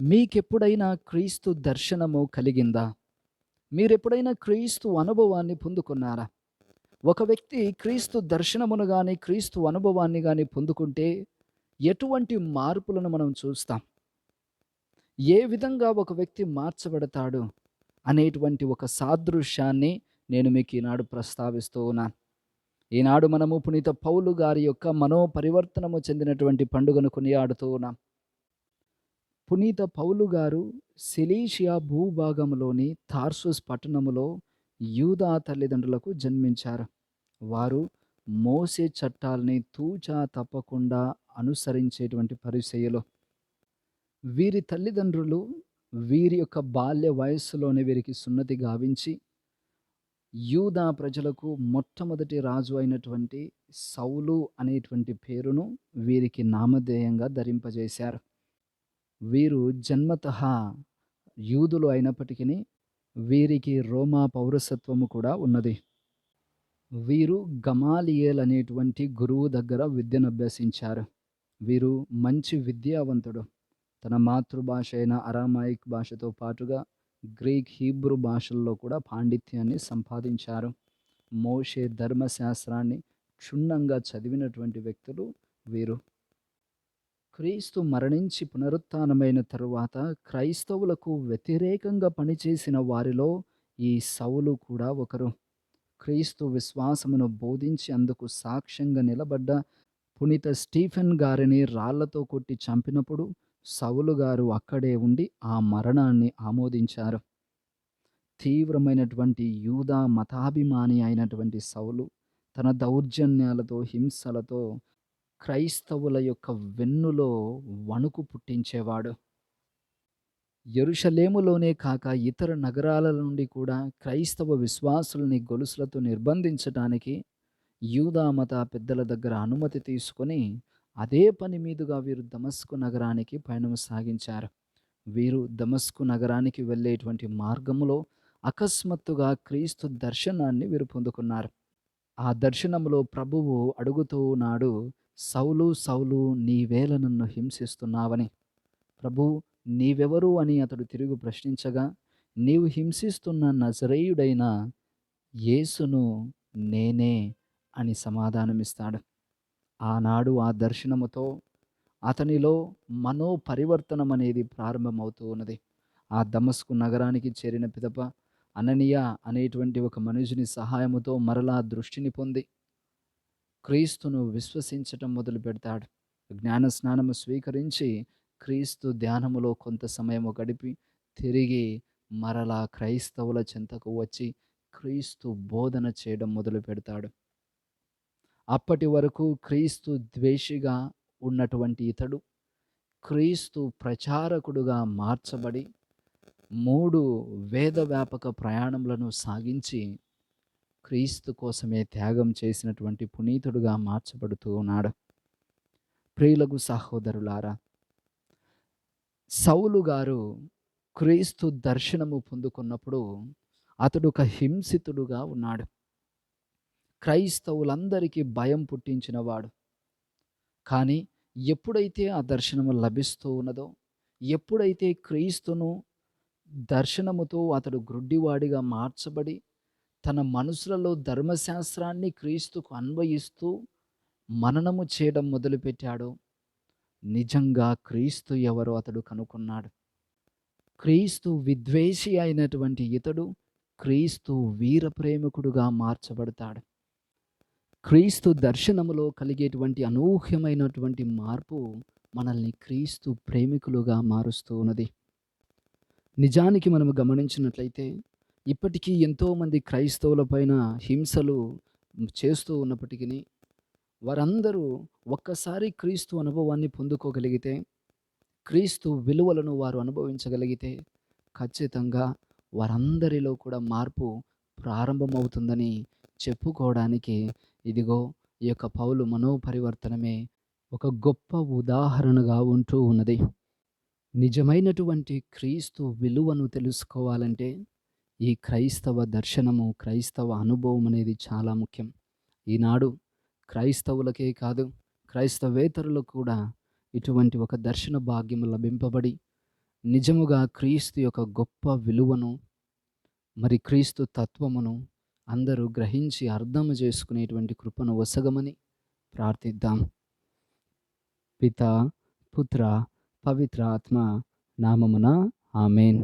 మీకెప్పుడైనా క్రీస్తు దర్శనము కలిగిందా? మీరెప్పుడైనా క్రీస్తు అనుభవాన్ని పొందుకున్నారా? ఒక వ్యక్తి క్రీస్తు దర్శనమును కానీ క్రీస్తు అనుభవాన్ని కానీ పొందుకుంటే ఎటువంటి మార్పులను మనం చూస్తాం? ఏ విధంగా ఒక వ్యక్తి మార్చబడతాడు అనేటువంటి ఒక సాదృశ్యాన్ని నేను మీకు ఈనాడు ప్రస్తావిస్తూ ఉన్నాను. ఈనాడు మనము పునీత పౌలు గారి యొక్క మనోపరివర్తనము చెందినటువంటి పండుగను కొనియాడుతూ ఉన్నాం. పునీత పౌలు గారు సిలీషియా భూభాగంలోని తార్సుస్ పట్టణములో యూదా తల్లిదండ్రులకు జన్మించారు. వారు మోసే చట్టాల్ని తూచా తప్పకుండా అనుసరించేటువంటి పరిసయ్యులు. వీరి తల్లిదండ్రులు వీరి యొక్క బాల్య వయస్సులోనే వీరికి సున్నతి గావించి యూదా ప్రజలకు మొట్టమొదటి రాజు అయినటువంటి సౌలు అనేటువంటి పేరును వీరికి నామధేయంగా ధరింపజేశారు. వీరు జన్మతః యూదులు అయినప్పటికీ వీరికి రోమా పౌరసత్వము కూడా ఉన్నది. వీరు గమాలియేల్ అనేటువంటి గురువు దగ్గర విద్యను అభ్యసించారు వీరు మంచి విద్యావంతుడు. తన మాతృభాష అయిన అరామాయిక్ భాషతో పాటుగా గ్రీక్, హీబ్రూ భాషల్లో కూడా పాండిత్యాన్ని సంపాదించారు. మోషే ధర్మశాస్త్రాన్ని క్షుణ్ణంగా చదివినటువంటి వ్యక్తులు వీరు. క్రీస్తు మరణించి పునరుత్నమైన తరువాత క్రైస్తవులకు వ్యతిరేకంగా పనిచేసిన వారిలో ఈ సౌలు కూడా ఒకరు. క్రీస్తు విశ్వాసమును బోధించి అందుకు సాక్ష్యంగా నిలబడ్డ పునీత స్టీఫెన్ గారిని రాళ్ళతో కొట్టి చంపినప్పుడు సౌలు గారు అక్కడే ఉండి ఆ మరణాన్ని ఆమోదించారు. తీవ్రమైనటువంటి యూదా మతాభిమాని అయినటువంటి సౌలు తన దౌర్జన్యాలతో, హింసలతో క్రైస్తవుల యొక్క వెన్నులో వణుకు పుట్టించేవాడు. ఎరుషలేములోనే కాక ఇతర నగరాల నుండి కూడా క్రైస్తవ విశ్వాసుల్ని గొలుసులతో నిర్బంధించటానికి యూదా మత పెద్దల దగ్గర అనుమతి తీసుకొని అదే పని మీదుగా వీరు దమస్కు నగరానికి పయనము సాగించారు. వీరు దమస్కు నగరానికి వెళ్ళేటువంటి మార్గములో అకస్మాత్తుగా క్రీస్తు దర్శనాన్ని వీరు పొందుకున్నారు. ఆ దర్శనములో ప్రభువు అడుగుతూ ఉన్నాడు సౌలు సౌలు నీవేల నన్ను హింసిస్తున్నావని. ప్రభూ నీవెవరు అని అతడు తిరిగి ప్రశ్నించగా నీవు హింసిస్తున్న నజరేయుడైన యేసును నేనే అని సమాధానమిస్తాడు. ఆనాడు ఆ దర్శనముతో అతనిలో మనోపరివర్తనం అనేది ప్రారంభమవుతూ ఉన్నది. ఆ దమస్కు నగరానికి చేరిన పిదప అననీయ అనేటువంటి ఒక మనుషుని సహాయముతో మరలా దృష్టిని పొంది క్రీస్తును విశ్వసించటం మొదలుపెడతాడు. జ్ఞాన స్నానము స్వీకరించి క్రీస్తు ధ్యానములో కొంత సమయము గడిపి తిరిగి మరలా క్రైస్తవుల చెంతకు వచ్చి క్రీస్తు బోధన చేయడం మొదలుపెడతాడు. అప్పటి వరకు క్రీస్తు ద్వేషిగా ఉన్నటువంటి ఇతడు క్రీస్తు ప్రచారకుడుగా మార్చబడి మూడు వేద వ్యాపక ప్రయాణములను సాగించి క్రీస్తు కోసమే త్యాగం చేసినటువంటి పునీతుడుగా మార్చబడుతూ ఉన్నాడు. ప్రియులకు సహోదరులారా సౌలు గారు క్రీస్తు దర్శనము పొందుకున్నప్పుడు అతడు ఒక హింసితుడుగా ఉన్నాడు. క్రైస్తవులందరికీ భయం పుట్టించినవాడు. కానీ ఎప్పుడైతే ఆ దర్శనము లభిస్తూ ఉన్నదో, ఎప్పుడైతే క్రీస్తును దర్శనముతో అతడు గ్రుడ్డివాడిగా మార్చబడి తన మనసులలో ధర్మశాస్త్రాన్ని క్రీస్తుకు అన్వయిస్తూ మననము చేయడం మొదలుపెట్టాడు నిజంగా క్రీస్తు ఎవరో అతడు కనుక్కున్నాడు. క్రీస్తు విద్వేషి అయినటువంటి ఇతడు క్రీస్తు వీర ప్రేమికుడుగా మార్చబడతాడు. క్రీస్తు దర్శనములో కలిగేటువంటి అనూహ్యమైనటువంటి మార్పు మనల్ని క్రీస్తు ప్రేమికులుగా మారుస్తూ ఉన్నది. నిజానికి మనము గమనించినట్లయితే ఇప్పటికీ ఎంతోమంది క్రైస్తవుల పైన హింసలు చేస్తూ ఉన్నప్పటికీ వారందరూ ఒక్కసారి క్రీస్తు అనుభవాన్ని పొందుకోగలిగితే, క్రీస్తు విలువలను వారు అనుభవించగలిగితే ఖచ్చితంగా వారందరిలో కూడా మార్పు ప్రారంభమవుతుందని చెప్పుకోవడానికి ఇదిగో ఈ యొక్క పౌలు మనోపరివర్తనమే ఒక గొప్ప ఉదాహరణగా ఉంటూ ఉన్నది. నిజమైనటువంటి క్రీస్తు విలువను తెలుసుకోవాలంటే ఈ క్రైస్తవ దర్శనము, క్రైస్తవ అనుభవం అనేది చాలా ముఖ్యం. ఈనాడు క్రైస్తవులకే కాదు క్రైస్తవేతరులకు కూడా ఇటువంటి ఒక దర్శన భాగ్యము లభింపబడి నిజముగా క్రీస్తు యొక్క గొప్ప విలువను మరి క్రీస్తు తత్వమును అందరూ గ్రహించి అర్థం చేసుకునేటువంటి కృపను వసగమని ప్రార్థిద్దాం పిత పుత్ర పవిత్ర ఆత్మ నామమున ఆమెన్